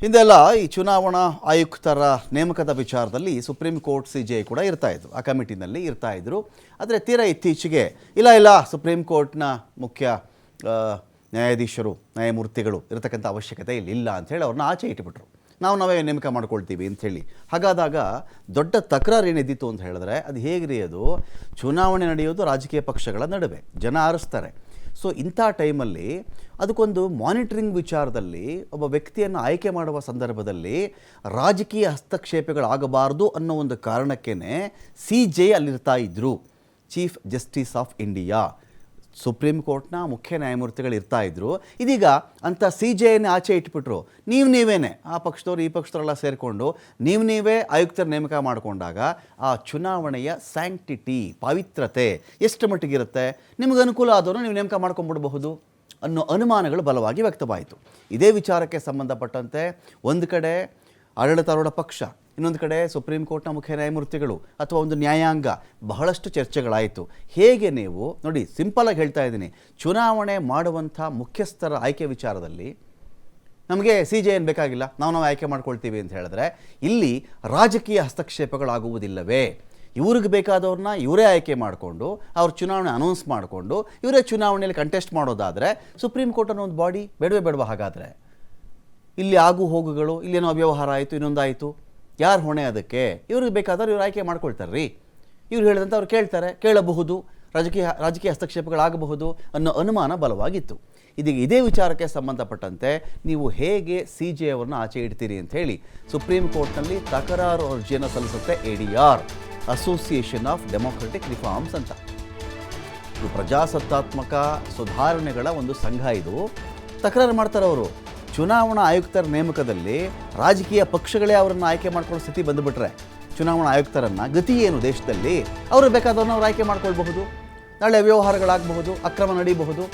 ಹಿಂದೆಲ್ಲ ಈ ಚುನಾವಣಾ ಆಯುಕ್ತರ ನೇಮಕದ ವಿಚಾರದಲ್ಲಿ ಸುಪ್ರೀಂ ಕೋರ್ಟ್ ಸಿ ಜೆ ಕೂಡ ಇರ್ತಾ ಇದ್ರು ಆ ಕಮಿಟಿನಲ್ಲಿ ಇರ್ತಾ ಇದ್ರು. ಆದರೆ ತೀರಾ ಇತ್ತೀಚೆಗೆ, ಇಲ್ಲ ಇಲ್ಲ, ಸುಪ್ರೀಂ ಕೋರ್ಟ್ನ ಮುಖ್ಯ ನ್ಯಾಯಾಧೀಶರು, ನ್ಯಾಯಮೂರ್ತಿಗಳು ಇರತಕ್ಕಂಥ ಅವಶ್ಯಕತೆ ಇಲ್ಲಿ ಇಲ್ಲ ಅಂಥೇಳಿ ಅವ್ರನ್ನ ಆಚೆ ಇಟ್ಬಿಟ್ರು ನಾವು ನಾವೇ ನೇಮಕ ಮಾಡ್ಕೊಳ್ತೀವಿ ಅಂಥೇಳಿ ಹಾಗಾದಾಗ ದೊಡ್ಡ ತಕರಾರು ಏನಿದ್ದಿತ್ತು ಅಂತ ಹೇಳಿದ್ರೆ, ಅದು ಹೇಗ್ರಿ ಅದು? ಚುನಾವಣೆ ನಡೆಯೋದು ರಾಜಕೀಯ ಪಕ್ಷಗಳ ನಡುವೆ. ಜನ ಆರಿಸ್ತಾರೆ. ಸೊ ಇಂಥ ಟೈಮಲ್ಲಿ ಅದಕ್ಕೊಂದು ಮಾನಿಟರಿಂಗ್ ವಿಚಾರದಲ್ಲಿ ಒಬ್ಬ ವ್ಯಕ್ತಿಯನ್ನು ಆಯ್ಕೆ ಮಾಡುವ ಸಂದರ್ಭದಲ್ಲಿ ರಾಜಕೀಯ ಹಸ್ತಕ್ಷೇಪಗಳಾಗಬಾರ್ದು ಅನ್ನೋ ಒಂದು ಕಾರಣಕ್ಕೇ ಸಿ ಜೆ ಅಲ್ಲಿರ್ತಾ ಇದ್ದರು chief justice of India supreme ಕೋರ್ಟ್ನ ಮುಖ್ಯ ನ್ಯಾಯಮೂರ್ತಿಗಳು ಇರ್ತಾ ಇದ್ರು. ಇದೀಗ ಅಂಥ ಸಿ ಜೆ ಎನ್ ಆಚೆ ಇಟ್ಬಿಟ್ರು. ನೀವು ನೀವೇನೆ. ಆ ಪಕ್ಷದವ್ರು, ಈ ಪಕ್ಷದವರೆಲ್ಲ ಸೇರಿಕೊಂಡು ನೀವು ನೀವೇ ಆಯುಕ್ತರ ನೇಮಕ ಮಾಡಿಕೊಂಡಾಗ ಆ ಚುನಾವಣೆಯ ಸ್ಯಾಂಕ್ಟಿಟಿ, ಪವಿತ್ರತೆ ಎಷ್ಟು ಮಟ್ಟಿಗಿರುತ್ತೆ? ನಿಮಗೆ ಅನುಕೂಲ ಆದವರು ನೀವು ನೇಮಕ ಮಾಡ್ಕೊಂಡ್ಬಿಡಬಹುದು ಅನ್ನೋ ಅನುಮಾನಗಳು ಬಲವಾಗಿ ವ್ಯಕ್ತವಾಯಿತು. ಇದೇ ವಿಚಾರಕ್ಕೆ ಸಂಬಂಧಪಟ್ಟಂತೆ ಒಂದು ಕಡೆ ಆಡಳಿತಾರೂಢ ಪಕ್ಷ ಇನ್ನೊಂದು ಕಡೆ ಸುಪ್ರೀಂ ಕೋರ್ಟ್ನ ಮುಖ್ಯ ನ್ಯಾಯಮೂರ್ತಿಗಳು ಅಥವಾ ಒಂದು ನ್ಯಾಯಾಂಗ, ಬಹಳಷ್ಟು ಚರ್ಚೆಗಳಾಯಿತು. ಹೇಗೆ ನೀವು, ನೋಡಿ ಸಿಂಪಲಾಗಿ ಹೇಳ್ತಾ ಇದ್ದೀನಿ. ಚುನಾವಣೆ ಮಾಡುವಂಥ ಮುಖ್ಯಸ್ಥರ ಆಯ್ಕೆ ವಿಚಾರದಲ್ಲಿ ನಮಗೆ ಸಿ ಜೆ ಏನು ಬೇಕಾಗಿಲ್ಲ. ನಾವು ನಾವು ಆಯ್ಕೆ ಮಾಡ್ಕೊಳ್ತೀವಿ ಅಂತ ಹೇಳಿದ್ರೆ, ಇಲ್ಲಿ ರಾಜಕೀಯ ಹಸ್ತಕ್ಷೇಪಗಳಾಗುವುದಿಲ್ಲವೇ? ಇವ್ರಿಗೆ ಬೇಕಾದವ್ರನ್ನ ಇವರೇ ಆಯ್ಕೆ ಮಾಡಿಕೊಂಡು, ಅವ್ರ ಚುನಾವಣೆ ಅನೌನ್ಸ್ ಮಾಡಿಕೊಂಡು, ಇವರೇ ಚುನಾವಣೆಯಲ್ಲಿ ಕಂಟೆಸ್ಟ್ ಮಾಡೋದಾದರೆ ಸುಪ್ರೀಂ ಕೋರ್ಟ್ ಅನ್ನೋ ಒಂದು ಬಾಡಿ ಬೇಡವೇ ಬೇಡವಾ ಹಾಗಾದರೆ. ಇಲ್ಲಿ ಆಗು ಹೋಗುಗಳು, ಇಲ್ಲೇನೋ ಅವ್ಯವಹಾರ ಆಯಿತು, ಇನ್ನೊಂದಾಯಿತು. ಯಾರು ಹೊಣೆ ಅದಕ್ಕೆ? ಇವ್ರಿಗೆ ಬೇಕಾದವ್ರು ಇವ್ರು ಆಯ್ಕೆ ಮಾಡ್ಕೊಳ್ತಾರೆ ರೀ ಇವ್ರು ಹೇಳಿದಂತ ಅವ್ರು ಕೇಳ್ತಾರೆ, ಕೇಳಬಹುದು, ರಾಜಕೀಯ ರಾಜಕೀಯ ಹಸ್ತಕ್ಷೇಪಗಳಾಗಬಹುದು ಅನ್ನೋ ಅನುಮಾನ ಬಲವಾಗಿತ್ತು. ಇದೀಗ ಇದೇ ವಿಚಾರಕ್ಕೆ ಸಂಬಂಧಪಟ್ಟಂತೆ ನೀವು ಹೇಗೆ ಸಿ ಜೆ ಅವರನ್ನು ಆಚೆ ಇಡ್ತೀರಿ ಅಂತ ಹೇಳಿ ಸುಪ್ರೀಂ ಕೋರ್ಟ್ನಲ್ಲಿ ತಕರಾರು ಅರ್ಜಿಯನ್ನು ಸಲ್ಲಿಸುತ್ತೆ A D R association of democratic reforms ಅಂತ. ಇದು ಪ್ರಜಾಸತ್ತಾತ್ಮಕ ಸುಧಾರಣೆಗಳ ಒಂದು ಸಂಘ ಇದು. ತಕರಾರು ಮಾಡ್ತಾರೆ ಅವರು ಚುನಾವಣಾ ಆಯುಕ್ತರ ನೇಮಕದಲ್ಲಿ ರಾಜಕೀಯ ಪಕ್ಷಗಳೇ ಅವರನ್ನು ಆಯ್ಕೆ ಮಾಡ್ಕೊಳ್ಳೋ ಸ್ಥಿತಿ ಬಂದುಬಿಟ್ರೆ ಚುನಾವಣಾ ಆಯುಕ್ತರನ್ನು ಗತಿ ಏನು ದೇಶದಲ್ಲಿ? ಅವರು ಬೇಕಾದವ್ರನ್ನ ಅವ್ರು ಆಯ್ಕೆ ಮಾಡ್ಕೊಳ್ಬಹುದು. ನಾಳೆ ವ್ಯವಹಾರಗಳಾಗಬಹುದು ಅಕ್ರಮ ನಡೀಬಹುದು,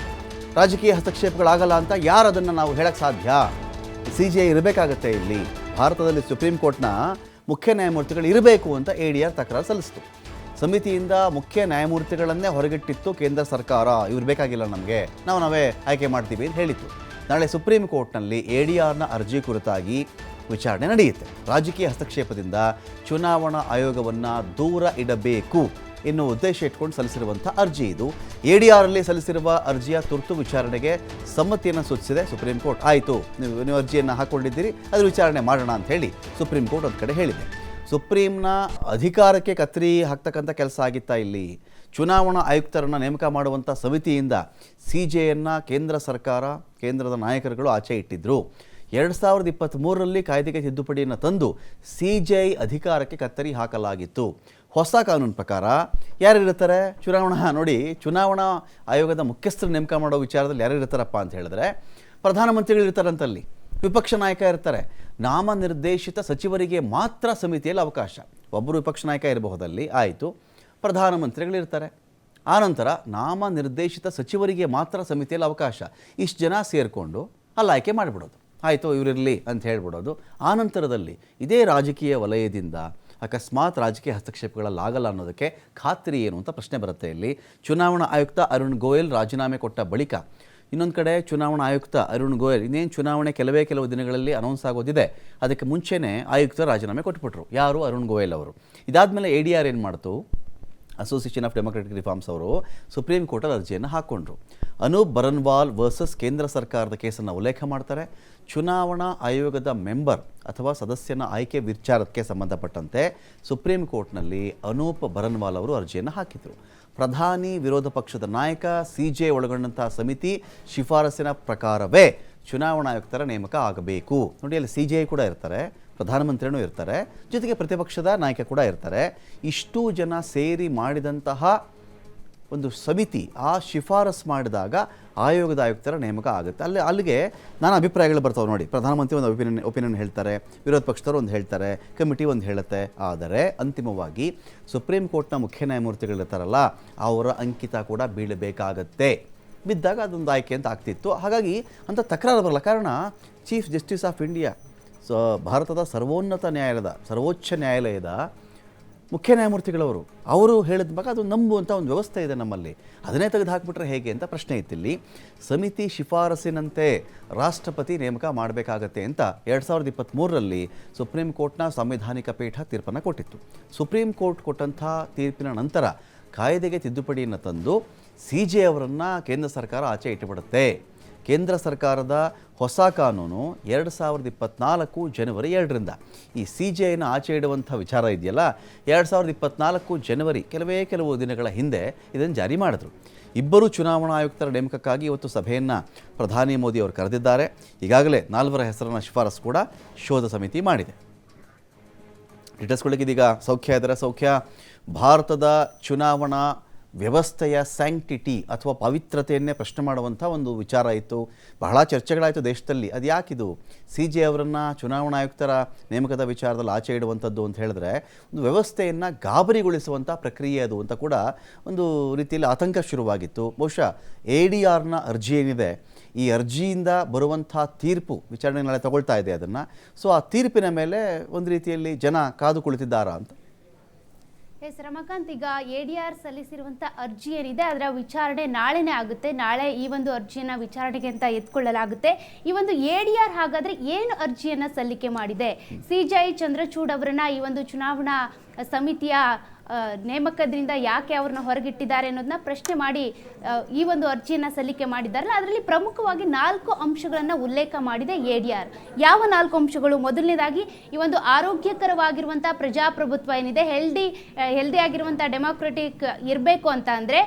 ರಾಜಕೀಯ ಹಸ್ತಕ್ಷೇಪಗಳಾಗಲ್ಲ ಅಂತ ಯಾರು ಅದನ್ನು ನಾವು ಹೇಳಕ್ಕೆ ಸಾಧ್ಯ? ಸಿ ಜಿ ಐ ಇರಬೇಕಾಗತ್ತೆ ಇಲ್ಲಿ. ಭಾರತದಲ್ಲಿ ಸುಪ್ರೀಂ ಕೋರ್ಟ್ನ ಮುಖ್ಯ ನ್ಯಾಯಮೂರ್ತಿಗಳು ಇರಬೇಕು ಅಂತ ಎ ಡಿ ಆರ್ ತಕರಾರು ಸಲ್ಲಿಸಿತು. ಸಮಿತಿಯಿಂದ ಮುಖ್ಯ ನ್ಯಾಯಮೂರ್ತಿಗಳನ್ನೇ ಹೊರಗಿಟ್ಟಿತ್ತು ಕೇಂದ್ರ ಸರ್ಕಾರ. ಇವ್ರು ಬೇಕಾಗಿಲ್ಲ ನಮಗೆ. ನಾವು ನಾವೇ ಆಯ್ಕೆ ಮಾಡ್ತೀವಿ ಅಂತ ಹೇಳಿತ್ತು. ನಾಳೆ ಸುಪ್ರೀಂ ಕೋರ್ಟ್ನಲ್ಲಿ ಎ ಡಿ ಆರ್ನ ಅರ್ಜಿ ಕುರಿತಾಗಿ ವಿಚಾರಣೆ ನಡೆಯುತ್ತೆ. ರಾಜಕೀಯ ಹಸ್ತಕ್ಷೇಪದಿಂದ ಚುನಾವಣಾ ಆಯೋಗವನ್ನು ದೂರ ಇಡಬೇಕು ಎನ್ನುವ ಉದ್ದೇಶ ಇಟ್ಕೊಂಡು ಸಲ್ಲಿಸಿರುವಂಥ ಅರ್ಜಿ ಇದು. ಎ ಡಿ ಆರಲ್ಲಿ ಸಲ್ಲಿಸಿರುವ ಅರ್ಜಿಯ ತುರ್ತು ವಿಚಾರಣೆಗೆ ಸಮ್ಮತಿಯನ್ನು ಸೂಚಿಸಿದೆ ಸುಪ್ರೀಂ ಕೋರ್ಟ್. ಆಯಿತು, ನೀವು ನೀವು ಅರ್ಜಿಯನ್ನು ಹಾಕ್ಕೊಂಡಿದ್ದೀರಿ ಅದು ವಿಚಾರಣೆ ಮಾಡೋಣ ಅಂತ ಹೇಳಿ ಸುಪ್ರೀಂ ಕೋರ್ಟ್ ಒಂದು ಕಡೆ ಹೇಳಿದೆ. ಸುಪ್ರೀಂನ ಅಧಿಕಾರಕ್ಕೆ ಕತ್ರಿ ಹಾಕ್ತಕ್ಕಂಥ ಕೆಲಸ ಆಗಿತ್ತಾ ಇಲ್ಲಿ? ಚುನಾವಣಾ ಆಯುಕ್ತರನ್ನು ನೇಮಕ ಮಾಡುವಂಥ ಸಮಿತಿಯಿಂದ ಸಿ ಜೆಯನ್ನು ಕೇಂದ್ರ ಸರ್ಕಾರ, ಕೇಂದ್ರದ ನಾಯಕರುಗಳು ಆಚೆ ಇಟ್ಟಿದ್ದರು ಎರಡು ಸಾವಿರದ ಇಪ್ಪತ್ತ್ಮೂರರಲ್ಲಿ ಕಾಯ್ದೆಗೆ ತಿದ್ದುಪಡಿಯನ್ನು ತಂದು ಸಿ ಜೆ ಐ ಅಧಿಕಾರಕ್ಕೆ ಕತ್ತರಿ ಹಾಕಲಾಗಿತ್ತು. ಹೊಸ ಕಾನೂನು ಪ್ರಕಾರ ಯಾರು ಇರ್ತಾರೆ? ಚುನಾವಣಾ ನೋಡಿ, ಚುನಾವಣಾ ಆಯೋಗದ ಮುಖ್ಯಸ್ಥರು ನೇಮಕ ಮಾಡೋ ವಿಚಾರದಲ್ಲಿ ಯಾರಿರ್ತಾರಪ್ಪ ಅಂತ ಹೇಳಿದ್ರೆ, ಪ್ರಧಾನಮಂತ್ರಿಗಳು ಇರ್ತಾರಂತಲ್ಲಿ. ವಿಪಕ್ಷ ನಾಯಕ ಇರ್ತಾರೆ. ನಾಮನಿರ್ದೇಶಿತ ಸಚಿವರಿಗೆ ಮಾತ್ರ ಸಮಿತಿಯಲ್ಲಿ ಅವಕಾಶ. ಒಬ್ಬರು ವಿಪಕ್ಷ ನಾಯಕ ಇರಬಹುದಲ್ಲಿ, ಆಯಿತು. ಪ್ರಧಾನಮಂತ್ರಿಗಳಿರ್ತಾರೆ. ಆನಂತರ ನಾಮನಿರ್ದೇಶಿತ ಸಚಿವರಿಗೆ ಮಾತ್ರ ಸಮಿತಿಯಲ್ಲಿ ಅವಕಾಶ. ಇಷ್ಟು ಜನ ಸೇರಿಕೊಂಡು ಅಲ್ಲಿ ಆಯ್ಕೆ ಮಾಡಿಬಿಡೋದು. ಆಯಿತು ಇವರಿರಲಿ ಅಂತ ಹೇಳ್ಬಿಡೋದು. ಆನಂತರದಲ್ಲಿ ಇದೇ ರಾಜಕೀಯ ವಲಯದಿಂದ ಅಕಸ್ಮಾತ್ ರಾಜಕೀಯ ಹಸ್ತಕ್ಷೇಪಗಳಲ್ಲಾಗಲ್ಲ ಅನ್ನೋದಕ್ಕೆ ಖಾತ್ರಿ ಏನು ಅಂತ ಪ್ರಶ್ನೆ ಬರುತ್ತೆ ಇಲ್ಲಿ. ಚುನಾವಣಾ ಆಯುಕ್ತ ಅರುಣ್ ಗೋಯಲ್ ರಾಜೀನಾಮೆ ಕೊಟ್ಟ ಬಳಿಕ ಇನ್ನೊಂದು ಕಡೆ ಚುನಾವಣಾ ಆಯುಕ್ತ ಅರುಣ್ ಗೋಯಲ್ ಇನ್ನೇನು ಚುನಾವಣೆ ಕೆಲವೇ ಕೆಲವು ದಿನಗಳಲ್ಲಿ ಅನೌನ್ಸ್ ಆಗೋದಿದೆ. ಅದಕ್ಕೆ ಮುಂಚೆನೇ ಆಯುಕ್ತ ರಾಜೀನಾಮೆ ಕೊಟ್ಬಿಟ್ರು. ಯಾರು? ಅರುಣ್ ಗೋಯಲ್ ಅವರು. ಇದಾದಮೇಲೆ ಎ ಡಿ ಆರ್ ಏನು ಮಾಡ್ತು? ಅಸೋಸಿಯೇಷನ್ ಆಫ್ ಡೆಮೊಕ್ರೆಟಿಕ್ ರಿಫಾರ್ಮ್ಸ್ ಅವರು ಸುಪ್ರೀಂ ಕೋರ್ಟಲ್ಲಿ ಅರ್ಜಿಯನ್ನು ಹಾಕ್ಕೊಂಡ್ರು ಅನೂಪ್ ಬರನ್ವಾಲ್ ವರ್ಸಸ್ ಕೇಂದ್ರ ಸರ್ಕಾರದ ಕೇಸನ್ನು ಉಲ್ಲೇಖ ಮಾಡ್ತಾರೆ. ಚುನಾವಣಾ ಆಯೋಗದ ಮೆಂಬರ್ ಅಥವಾ ಸದಸ್ಯನ ಆಯ್ಕೆ ವಿಚಾರಕ್ಕೆ ಸಂಬಂಧಪಟ್ಟಂತೆ ಸುಪ್ರೀಂ ಕೋರ್ಟ್ನಲ್ಲಿ ಅನೂಪ್ ಬರನ್ವಾಲ್ ಅವರು ಅರ್ಜಿಯನ್ನು ಹಾಕಿದರು. ಪ್ರಧಾನಿ ವಿರೋಧ ಪಕ್ಷದ ನಾಯಕ ಸಿ ಜೆ ಒಳಗೊಂಡಂತಹ ಸಮಿತಿ ಶಿಫಾರಸಿನ ಪ್ರಕಾರವೇ ಚುನಾವಣಾ ಆಯುಕ್ತರ ನೇಮಕ ಆಗಬೇಕು. ನೋಡಿ, ಅಲ್ಲಿ ಸಿ ಜೆ ಕೂಡ ಇರ್ತಾರೆ. ಪ್ರಧಾನಮಂತ್ರಿನೂ ಇರ್ತಾರೆ, ಜೊತೆಗೆ ಪ್ರತಿಪಕ್ಷದ ನಾಯಕ ಕೂಡ ಇರ್ತಾರೆ. ಇಷ್ಟು ಜನ ಸೇರಿ ಮಾಡಿದಂತಹ ಒಂದು ಸಮಿತಿ ಆ ಶಿಫಾರಸ್ ಮಾಡಿದಾಗ ಆಯೋಗದ ಆಯುಕ್ತರ ನೇಮಕ ಆಗುತ್ತೆ. ಅಲ್ಲಿ, ಅಲ್ಲಿಗೆ ನಾನು ಅಭಿಪ್ರಾಯಗಳು ಬರ್ತಾವೆ ನೋಡಿ. ಪ್ರಧಾನಮಂತ್ರಿ ಒಂದು ಒಪಿನಿಯನ್ ಒಪಿನಿಯನ್ ಹೇಳ್ತಾರೆ, ವಿರೋಧ ಪಕ್ಷದವರು ಒಂದು ಹೇಳ್ತಾರೆ, ಕಮಿಟಿ ಒಂದು ಹೇಳುತ್ತೆ. ಆದರೆ ಅಂತಿಮವಾಗಿ ಸುಪ್ರೀಂ ಕೋರ್ಟ್ನ ಮುಖ್ಯ ನ್ಯಾಯಮೂರ್ತಿಗಳಿರ್ತಾರಲ್ಲ, ಅವರ ಅಂಕಿತ ಕೂಡ ಬೀಳಬೇಕಾಗತ್ತೆ. ಬಿದ್ದಾಗ ಅದೊಂದು ಆಯ್ಕೆ ಅಂತ ಆಗ್ತಿತ್ತು. ಹಾಗಾಗಿ ಅಂತ ತಕರಾರು ಬರಲ್ಲ. ಕಾರಣ chief justice of India so, ಭಾರತದ ಸರ್ವೋನ್ನತ ನ್ಯಾಯಾಲಯದ, ಸರ್ವೋಚ್ಚ ನ್ಯಾಯಾಲಯದ ಮುಖ್ಯ ನ್ಯಾಯಮೂರ್ತಿಗಳವರು, ಅವರು ಹೇಳಿದ ಅದು ನಂಬುವಂಥ ಒಂದು ವ್ಯವಸ್ಥೆ ಇದೆ ನಮ್ಮಲ್ಲಿ. ಅದನ್ನೇ ತೆಗೆದು ಹಾಕಿಬಿಟ್ರೆ ಹೇಗೆ ಅಂತ ಪ್ರಶ್ನೆ ಇತ್ತಿಲ್ಲಿ. ಸಮಿತಿ ಶಿಫಾರಸಿನಂತೆ ರಾಷ್ಟ್ರಪತಿ ನೇಮಕ ಮಾಡಬೇಕಾಗತ್ತೆ ಅಂತ ಎರಡು ಸಾವಿರದ ಇಪ್ಪತ್ತ್ಮೂರರಲ್ಲಿ ಸುಪ್ರೀಂ ಕೋರ್ಟ್ನ ಸಾಂವಿಧಾನಿಕ ಪೀಠ ತೀರ್ಪನ್ನು ಕೊಟ್ಟಿತ್ತು. ಸುಪ್ರೀಂ ಕೋರ್ಟ್ ಕೊಟ್ಟಂಥ ತೀರ್ಪಿನ ನಂತರ ಕಾಯ್ದೆಗೆ ತಿದ್ದುಪಡಿಯನ್ನು ತಂದು ಸಿ ಜೆ ಅವರನ್ನು ಕೇಂದ್ರ ಸರ್ಕಾರ ಆಚೆ ಇಟ್ಟುಬಿಡುತ್ತೆ. ಕೇಂದ್ರ ಸರ್ಕಾರದ ಹೊಸ ಕಾನೂನು ಎರಡು ಸಾವಿರದ ಇಪ್ಪತ್ನಾಲ್ಕು ಜನವರಿ ಎರಡರಿಂದ. ಈ ಸಿ ಜೆ ಐನ ಆಚೆ ಇಡುವಂಥ ವಿಚಾರ ಇದೆಯಲ್ಲ, ಎರಡು ಸಾವಿರದ ಇಪ್ಪತ್ನಾಲ್ಕು ಜನವರಿ ಕೆಲವೇ ಕೆಲವು ದಿನಗಳ ಹಿಂದೆ ಇದನ್ನು ಜಾರಿ ಮಾಡಿದ್ರು. ಇಬ್ಬರು ಚುನಾವಣಾ ಆಯುಕ್ತರ ನೇಮಕಕ್ಕಾಗಿ ಇವತ್ತು ಸಭೆಯನ್ನು ಪ್ರಧಾನಿ ಮೋದಿ ಅವರು ಕರೆದಿದ್ದಾರೆ. ಈಗಾಗಲೇ ನಾಲ್ವರ ಹೆಸರನ್ನು ಶಿಫಾರಸು ಕೂಡ ಶೋಧ ಸಮಿತಿ ಮಾಡಿದೆ. ಡೀಟೇಲ್ಸ್ಗಳಿಗೆ ಇದೀಗ ಸೌಖ್ಯ ಇದ್ದಾರೆ. ಸೌಖ್ಯ, ಭಾರತದ ಚುನಾವಣಾ ವ್ಯವಸ್ಥೆಯ ಸ್ಯಾಂಕ್ಟಿಟಿ ಅಥವಾ ಪವಿತ್ರತೆಯನ್ನೇ ಪ್ರಶ್ನೆ ಮಾಡುವಂಥ ಒಂದು ವಿಚಾರ ಇತ್ತು. ಬಹಳ ಚರ್ಚೆಗಳಾಯಿತು ದೇಶದಲ್ಲಿ. ಅದು ಯಾಕಿದು? ಸಿ ಜೆ ಅವರನ್ನು ಚುನಾವಣಾ ಆಯುಕ್ತರ ನೇಮಕದ ವಿಚಾರದಲ್ಲಿ ಆಚೆ ಇಡುವಂಥದ್ದು ಅಂತ ಹೇಳಿದ್ರೆ ಒಂದು ವ್ಯವಸ್ಥೆಯನ್ನು ಗಾಬರಿಗೊಳಿಸುವಂಥ ಪ್ರಕ್ರಿಯೆ ಅದು ಅಂತ ಕೂಡ ಒಂದು ರೀತಿಯಲ್ಲಿ ಆತಂಕ ಶುರುವಾಗಿತ್ತು. ಬಹುಶಃ ಎ ಡಿ ಆರ್ನ ಅರ್ಜಿ ಏನಿದೆ? ಈ ಅರ್ಜಿಯಿಂದ ಬರುವಂಥ ತೀರ್ಪು ವಿಚಾರಣೆ ನಾಳೆ ತಗೊಳ್ತಾ ಇದೆ ಅದನ್ನು. ಸೊ, ಆ ತೀರ್ಪಿನ ಮೇಲೆ ಒಂದು ರೀತಿಯಲ್ಲಿ ಜನ ಕಾದು ಕುಳಿತಿದ್ದಾರಾ ಅಂತ? ಎಸ್ ರಮಾಕಾಂತ್ ಈಗ ಎ ಡಿ ಆರ್ ಸಲ್ಲಿಸಿರುವಂಥ ಅರ್ಜಿ ಏನಿದೆ ಅದರ ವಿಚಾರಣೆ ನಾಳೆನೇ ಆಗುತ್ತೆ. ನಾಳೆ ಈ ಒಂದು ಅರ್ಜಿಯನ್ನು ವಿಚಾರಣೆಗೆ ಅಂತ ಎತ್ಕೊಳ್ಳಲಾಗುತ್ತೆ. ಈ ಒಂದು ಎ ಡಿ ಆರ್ ಹಾಗಾದ್ರೆ ಏನು ಅರ್ಜಿಯನ್ನು ಸಲ್ಲಿಕೆ ಮಾಡಿದೆ? ಸಿ. ಜೈ. ಚಂದ್ರಚೂಡ್ ಅವರನ್ನ ಈ ಒಂದು ಚುನಾವಣಾ ಸಮಿತಿಯ ನೇಮಕದಿಂದ ಯಾಕೆ ಅವ್ರನ್ನ ಹೊರಗಿಟ್ಟಿದ್ದಾರೆ ಅನ್ನೋದನ್ನ ಪ್ರಶ್ನೆ ಮಾಡಿ ಈ ಒಂದು ಅರ್ಜಿಯನ್ನು ಸಲ್ಲಿಕೆ ಮಾಡಿದ್ದಾರಲ್ಲ, ಅದರಲ್ಲಿ ಪ್ರಮುಖವಾಗಿ ನಾಲ್ಕು ಅಂಶಗಳನ್ನು ಉಲ್ಲೇಖ ಮಾಡಿದೆ ಎ ಡಿ ಆರ್. ಯಾವ ನಾಲ್ಕು ಅಂಶಗಳು? ಮೊದಲನೇದಾಗಿ, ಈ ಒಂದು ಆರೋಗ್ಯಕರವಾಗಿರುವಂಥ ಪ್ರಜಾಪ್ರಭುತ್ವ ಏನಿದೆ ಹೆಲ್ದಿ ಹೆಲ್ದಿ ಆಗಿರುವಂಥ ಡೆಮೋಕ್ರೆಟಿಕ್ ಇರಬೇಕು ಅಂತ ಅಂದರೆ,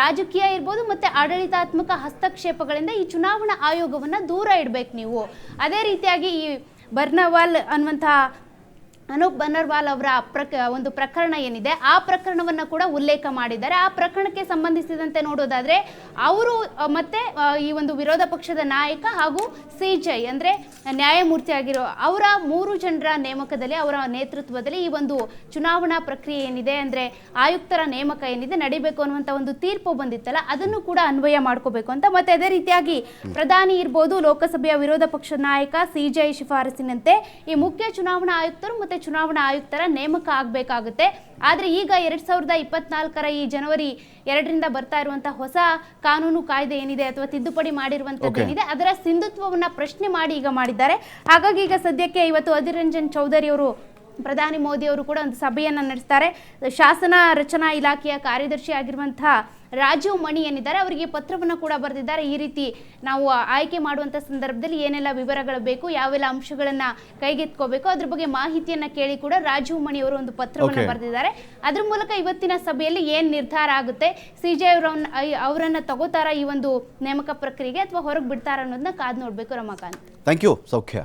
ರಾಜಕೀಯ ಇರ್ಬೋದು ಮತ್ತು ಆಡಳಿತಾತ್ಮಕ ಹಸ್ತಕ್ಷೇಪಗಳಿಂದ ಈ ಚುನಾವಣಾ ಆಯೋಗವನ್ನು ದೂರ ಇಡಬೇಕು ನೀವು. ಅದೇ ರೀತಿಯಾಗಿ ಈ ಬರ್ನವಾಲ್ ಅನ್ನುವಂಥ ಅನೂಪ್ ಬನ್ನರ್ವಾಲ್ ಅವರ ಪ್ರಕ, ಒಂದು ಪ್ರಕರಣ ಏನಿದೆ, ಆ ಪ್ರಕರಣವನ್ನು ಕೂಡ ಉಲ್ಲೇಖ ಮಾಡಿದ್ದಾರೆ. ಆ ಪ್ರಕರಣಕ್ಕೆ ಸಂಬಂಧಿಸಿದಂತೆ ನೋಡೋದಾದ್ರೆ, ಅವರು ಮತ್ತೆ ಈ ಒಂದು ವಿರೋಧ ಪಕ್ಷದ ನಾಯಕ ಹಾಗೂ ಸಿ ಜೈ ಅಂದರೆ ನ್ಯಾಯಮೂರ್ತಿ ಆಗಿರೋ ಅವರ ಮೂರು ಜನರ ನೇಮಕದಲ್ಲಿ, ಅವರ ನೇತೃತ್ವದಲ್ಲಿ ಈ ಒಂದು ಚುನಾವಣಾ ಪ್ರಕ್ರಿಯೆ ಏನಿದೆ, ಅಂದರೆ ಆಯುಕ್ತರ ನೇಮಕ ಏನಿದೆ, ನಡಿಬೇಕು ಅನ್ನುವಂಥ ಒಂದು ತೀರ್ಪು ಬಂದಿತ್ತಲ್ಲ, ಅದನ್ನು ಕೂಡ ಅನ್ವಯ ಮಾಡ್ಕೋಬೇಕು ಅಂತ. ಮತ್ತೆ ಅದೇ ರೀತಿಯಾಗಿ ಪ್ರಧಾನಿ ಇರ್ಬೋದು, ಲೋಕಸಭೆಯ ವಿರೋಧ ಪಕ್ಷದ ನಾಯಕ ಸಿ ಶಿಫಾರಸಿನಂತೆ ಈ ಮುಖ್ಯ ಚುನಾವಣಾ ಆಯುಕ್ತರು, ಮತ್ತೆ ಚುನಾವಣಾ ಆಯುಕ್ತರ ನೇಮಕ ಆಗಬೇಕಾಗುತ್ತೆ. ಆದರೆ ಈಗ ಎರಡು ಸಾವಿರದ ಇಪ್ಪತ್ನಾಲ್ಕರ ಈ ಜನವರಿ ಎರಡರಿಂದ ಬರ್ತಾ ಇರುವಂತಹ ಹೊಸ ಕಾನೂನು ಕಾಯ್ದೆ ಏನಿದೆ ಅಥವಾ ತಿದ್ದುಪಡಿ ಮಾಡಿರುವಂತದ್ದು ಏನಿದೆ ಅದರ ಸಿಂಧುತ್ವವನ್ನ ಪ್ರಶ್ನೆ ಮಾಡಿ ಈಗ ಮಾಡಿದ್ದಾರೆ. ಹಾಗಾಗಿ ಈಗ ಸದ್ಯಕ್ಕೆ ಇವತ್ತು ಅಧಿರ್ ರಂಜನ್ ಚೌಧರಿ ಅವರು ಪ್ರಧಾನಿ ಮೋದಿ ಅವರು ಕೂಡ ಒಂದು ಸಭೆಯನ್ನು ನಡೆಸ್ತಾರೆ. ಶಾಸನ ರಚನಾ ಇಲಾಖೆಯ ಕಾರ್ಯದರ್ಶಿ ಆಗಿರುವಂತಹ ರಾಜೀವ್ ಮಣಿ ಏನಿದ್ದಾರೆ ಅವರಿಗೆ ಪತ್ರವನ್ನು ಕೂಡ ಬರೆದಿದ್ದಾರೆ. ಈ ರೀತಿ ನಾವು ಆಯ್ಕೆ ಮಾಡುವಂಥ ಸಂದರ್ಭದಲ್ಲಿ ಏನೆಲ್ಲ ವಿವರಗಳು ಬೇಕು ಯಾವೆಲ್ಲ ಅಂಶಗಳನ್ನ ಕೈಗೆತ್ಕೋಬೇಕು ಅದ್ರ ಬಗ್ಗೆ ಮಾಹಿತಿಯನ್ನ ಕೇಳಿ ಕೂಡ ರಾಜೀವ್ ಮಣಿ ಅವರು ಒಂದು ಪತ್ರವನ್ನು. ಬರೆದಿದ್ದಾರೆ. ಅದ್ರ ಮೂಲಕ ಇವತ್ತಿನ ಸಭೆಯಲ್ಲಿ ಏನ್ ನಿರ್ಧಾರ ಆಗುತ್ತೆ ಸಿ ಜೆ ಅವರನ್ನ ಅವರನ್ನ ತಗೋತಾರ ಈ ಒಂದು ನೇಮಕ ಪ್ರಕ್ರಿಯೆಗೆ ಅಥವಾ ಹೊರಗೆ ಬಿಡ್ತಾರ ಅನ್ನೋದನ್ನ ಕಾದ್ ನೋಡ್ಬೇಕು ರಮಾಕಾಂತ್. ಥ್ಯಾಂಕ್ ಯು ಸೌಖ್ಯ.